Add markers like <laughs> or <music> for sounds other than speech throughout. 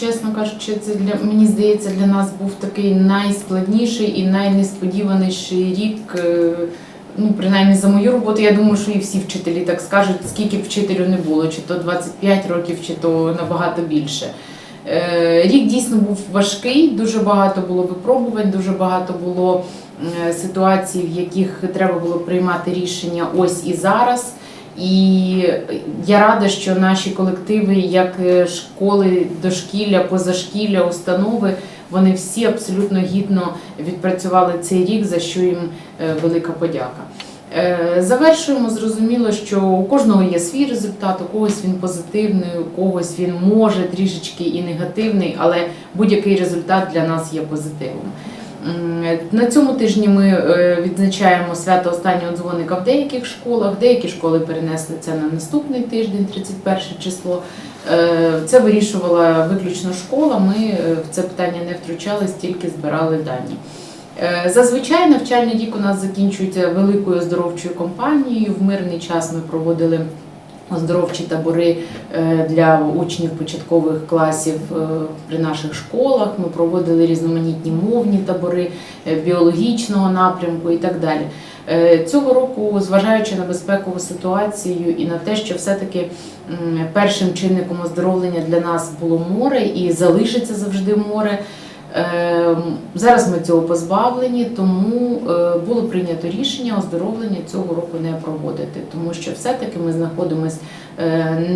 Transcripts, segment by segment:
чесно кажучи, це для мені здається, для нас був такий найскладніший і найнесподіваніший рік. е, Ну, принаймні за мою роботу, я думаю, що і всі вчителі так скажуть, скільки б вчителю не було, чи то 25 років, чи то набагато більше. Е, Рік дійсно був важкий, дуже багато було випробувань, дуже багато було е, ситуацій, в яких треба було приймати рішення ось і зараз. І я рада, що наші колективи, як е, школи, дошкілля, позашкілля, установи, вони всі абсолютно гідно відпрацювали цей рік, за що їм е, велика подяка. Е, Завершуємо. Зрозуміло, що у кожного є свій результат, у когось він позитивний, у когось він може трішечки і негативний, але будь-який результат для нас є позитивом. На цьому тижні ми е, відзначаємо свято останнього дзвоника в деяких школах. Деякі школи перенесли це на наступний тиждень, 31 число. Е, Це вирішувала виключно школа. Ми е, в це питання не втручались, тільки збирали дані. Зазвичай навчальний рік у нас закінчується великою оздоровчою кампанією. В мирний час ми проводили оздоровчі табори е, для учнів початкових класів е, при наших школах. Ми проводили різноманітні мовні табори е, біологічного напрямку і так далі. Цього року, зважаючи на безпекову ситуацію і на те, що все-таки першим чинником оздоровлення для нас було море і залишиться завжди море. Е, Зараз ми цього позбавлені, тому е, було прийнято рішення оздоровлення цього року не проводити, тому що все-таки ми знаходимося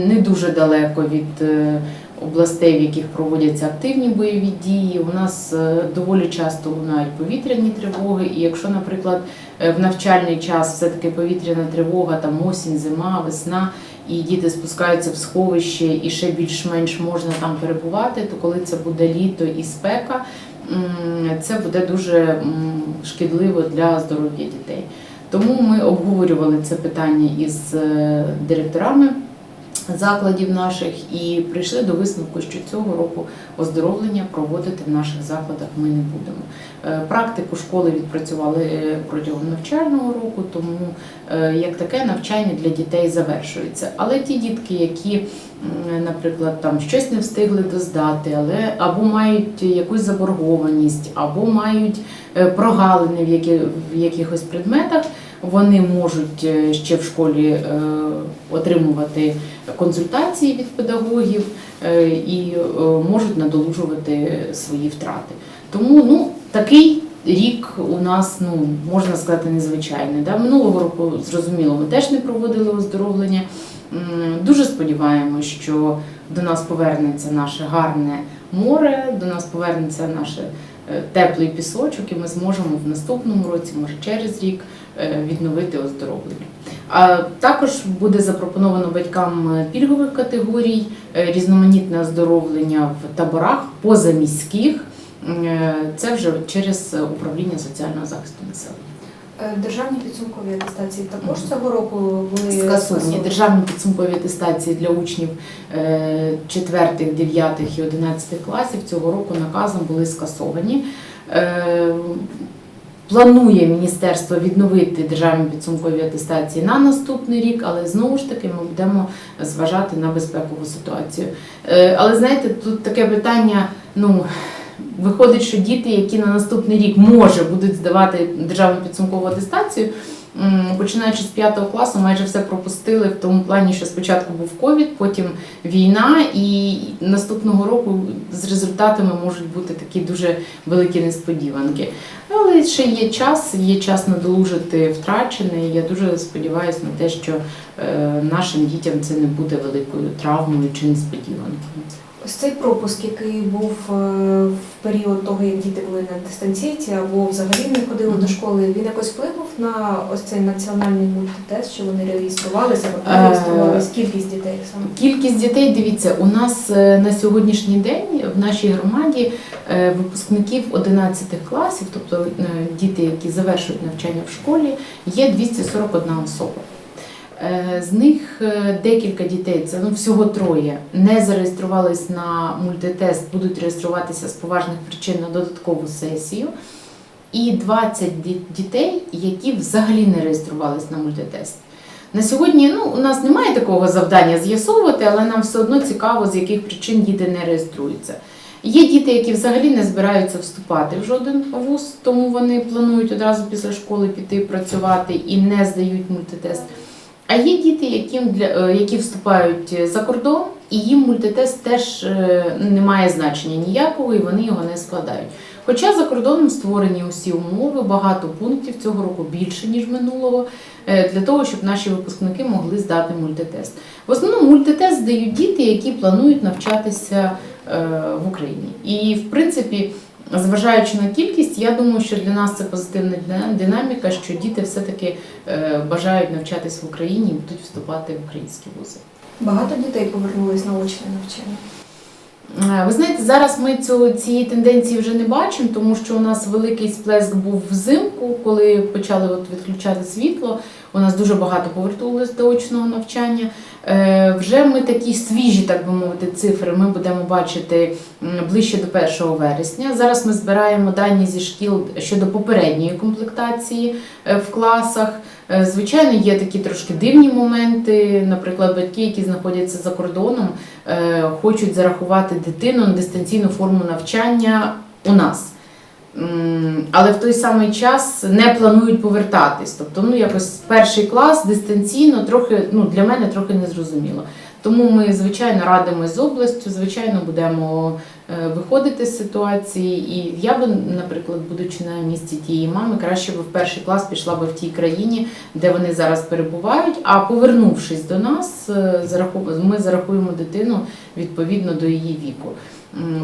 не дуже далеко від е, областей, в яких проводяться активні бойові дії. У нас е, доволі часто лунають повітряні тривоги, і якщо, наприклад, е, в навчальний час все-таки повітряна тривога, там осінь, зима, весна, і діти спускаються в сховище, і ще більш-менш можна там перебувати, то коли це буде літо і спека, це буде дуже шкідливо для здоров'я дітей. Тому ми обговорювали це питання із е, директорами закладів наших і прийшли до висновку, що цього року оздоровлення проводити в наших закладах ми не будемо. Е, Практику школи відпрацювали е, протягом навчального року, тому е, як таке навчання для дітей завершується. Але ті дітки, які, наприклад, там щось не встигли доздати, але або мають якусь заборгованість, або мають прогалини в якихось предметах, вони можуть е, ще в школі е, отримувати консультації від педагогів е, і можуть надолужувати свої втрати. Тому ну, такий рік у нас, ну, можна сказати, незвичайний. Да? Минулого року, зрозуміло, ми теж не проводили оздоровлення. Дуже сподіваємося, що до нас повернеться наше гарне море, до нас повернеться наш теплий пісочок, і ми зможемо в наступному році, може через рік, відновити оздоровлення. А також буде запропоновано батькам е, пільгових категорій е, різноманітне оздоровлення в таборах позаміських. Е, Це вже через управління соціального захисту населення. Е, Державні підсумкові атестації також цього року були Скасовані державні підсумкові атестації для учнів 4, 9 і 11 класів цього року наказом були скасовані. Планує міністерство відновити державні підсумкові атестації на наступний рік, але знову ж таки ми будемо зважати на безпекову ситуацію. Е, Але знаєте, тут таке питання: ну виходить, що діти, які на наступний рік може будуть здавати державну підсумкову атестацію, починаючи з 5 класу, майже все пропустили в тому плані, що спочатку був ковід, потім війна, і наступного року з результатами можуть бути такі дуже великі несподіванки. Але ще є час, є час надолужити втрачене. і Я дуже сподіваюся на те, що е, нашим дітям це не буде великою травмою чи несподіванкою. Ось цей пропуск, який був е, в період того, як діти були на дистанційці або взагалі не ходили до школи, він якось вплинув на ось цей національний мультитест, що вони реєструвалися, або Е, реєструвалися, кількість дітей саме. Кількість дітей, дивіться, у нас е, на сьогоднішній день в нашій громаді е, випускників 11 класів, тобто діти, які завершують навчання в школі, є 241 особа. З них декілька дітей, це ну всього троє, не зареєструвались на мультитест, будуть реєструватися з поважних причин на додаткову сесію. І 20 дітей, які взагалі не реєструвались на мультитест. На сьогодні ну, у нас немає такого завдання з'ясовувати, але нам все одно цікаво, з яких причин діти не реєструються. Є діти, які взагалі не збираються вступати в жоден вуз, тому вони планують одразу після школи піти працювати і не здають мультитест. А є діти, для е, які вступають за кордон, і їм мультитест теж е, не має значення ніякого, і вони його не складають. Хоча за кордоном створені усі умови, багато пунктів цього року більше ніж минулого, е, для того, щоб наші випускники могли здати мультитест. В основному мультитест здають діти, які планують навчатися е, в Україні. І в принципі, зважаючи на кількість, я думаю, що для нас це позитивна динаміка, що діти все-таки бажають навчатись в Україні і будуть вступати в українські вузи. Багато дітей повернулись на очне навчання. Е, Ви знаєте, зараз ми цю, цієї тенденції вже не бачимо, тому що у нас великий сплеск був взимку, коли почали от відключати світло. У нас дуже багато повернулося до очного навчання. Е, вже ми такі свіжі, так би мовити, цифри ми будемо бачити ближче до 1 вересня. Зараз ми збираємо дані зі шкіл щодо попередньої комплектації е, в класах. Е, Звичайно, є такі трошки дивні моменти. Наприклад, батьки, які знаходяться за кордоном, е, хочуть зарахувати дитину на дистанційну форму навчання у нас. Але в той самий час не планують повертатись. Тобто, ну якось перший клас дистанційно трохи ну для мене трохи незрозуміло. Тому ми звичайно радимось з областю, звичайно, будемо виходити з ситуації. І я би, наприклад, будучи на місці тієї мами, краще би в перший клас пішла би в тій країні, де вони зараз перебувають. А повернувшись до нас, е, ми зарахуємо дитину відповідно до її віку.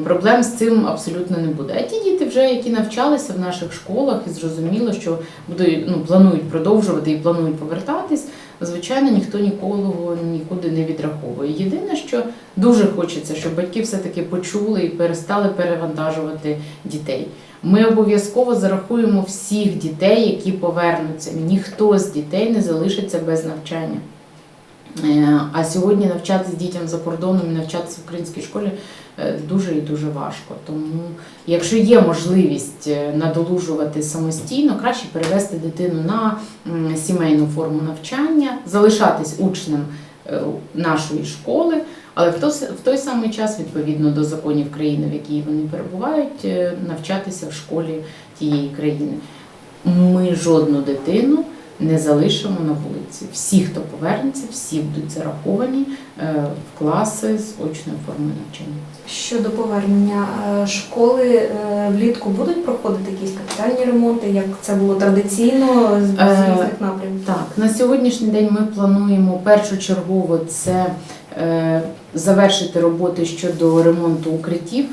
Проблем з цим абсолютно не буде. А ті діти, вже які навчалися в наших школах і зрозуміло, що будуть ну планують продовжувати і планують повертатись. Звичайно, ніхто нікого нікуди не відраховує. Єдине, що дуже хочеться, щоб батьки все-таки почули і перестали перевантажувати дітей. Ми обов'язково зарахуємо всіх дітей, які повернуться. Ніхто з дітей не залишиться без навчання. Е, А сьогодні навчатися дітям за кордоном і навчатися в українській школі е, дуже і дуже важко. Тому, якщо є можливість е, надолужувати самостійно, краще перевести дитину на сімейну форму навчання, залишатись учнем нашої школи, але в той, самий час, відповідно до законів країни, в якій вони перебувають, навчатися в школі тієї країни. Ми жодну дитину не залишимо на вулиці. Всі, хто повернеться, всі будуть зараховані е, в класи з очною формою навчання. Щодо повернення е, школи е, влітку будуть проходити якісь капітальні ремонти, як це було традиційно з різних напрямків? Так, на сьогоднішній день ми плануємо першочергово це завершити роботи щодо ремонту укриттів.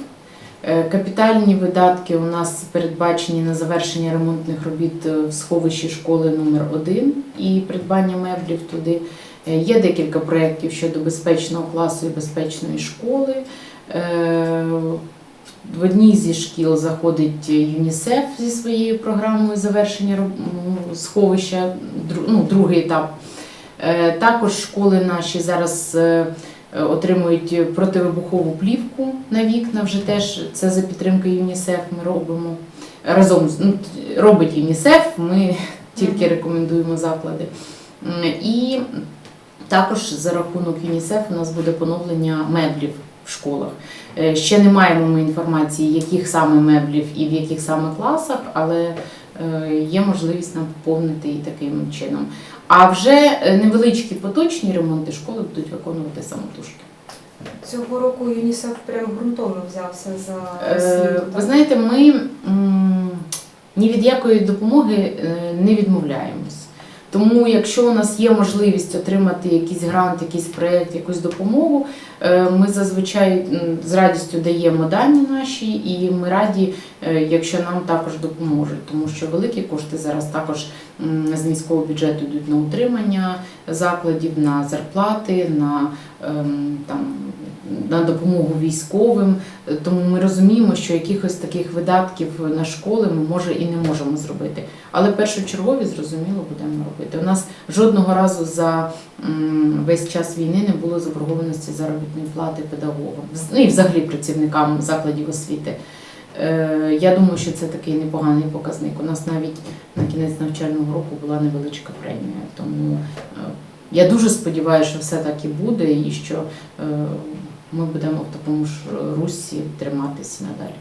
Е, Капітальні видатки у нас передбачені на завершення ремонтних робіт е, в сховищі школи номер 1 і придбання меблів туди. Е, Є декілька проєктів щодо безпечного класу і безпечної школи. В одній зі шкіл заходить ЮНІСЕФ зі своєю програмою завершення сховища, ну, другий етап. Також школи наші зараз отримують противибухову плівку на вікна. Вже теж це за підтримки ЮНІСЕФ ми робимо. Разом з- ну, робить ЮНІСЕФ, ми <laughs> тільки рекомендуємо заклади. І також за рахунок ЮНІСЕФ у нас буде поновлення меблів в школах. Е, Ще не маємо ми інформації, яких саме меблів і в яких саме класах, але е, є можливість нам поповнити і таким чином. А вже е, невеличкі поточні ремонти школи будуть виконувати самотужки. Цього року ЮНІСЕФ прям ґрунтовно взявся за Е, освіту. Ви знаєте, ми ні від якої допомоги е, не відмовляємось. Тому, якщо у нас є можливість отримати якийсь грант, якийсь проєкт, якусь допомогу, е, ми зазвичай з радістю даємо дані наші, і ми раді, е, якщо нам також допоможуть, тому що великі кошти зараз також з міського бюджету йдуть на утримання закладів, на зарплати, на ем, там на допомогу військовим. Тому ми розуміємо, що якихось таких видатків на школи ми може і не можемо зробити. Але першочергові зрозуміло будемо робити. У нас жодного разу за весь час війни не було заборгованості заробітної плати педагогам, ну і взагалі працівникам закладів освіти. Е, Я думаю, що це такий непоганий показник. У нас навіть на кінець навчального року була невеличка премія. Тому е, я дуже сподіваюся, що все так і буде, і що е, ми будемо в такому ж русі триматися надалі.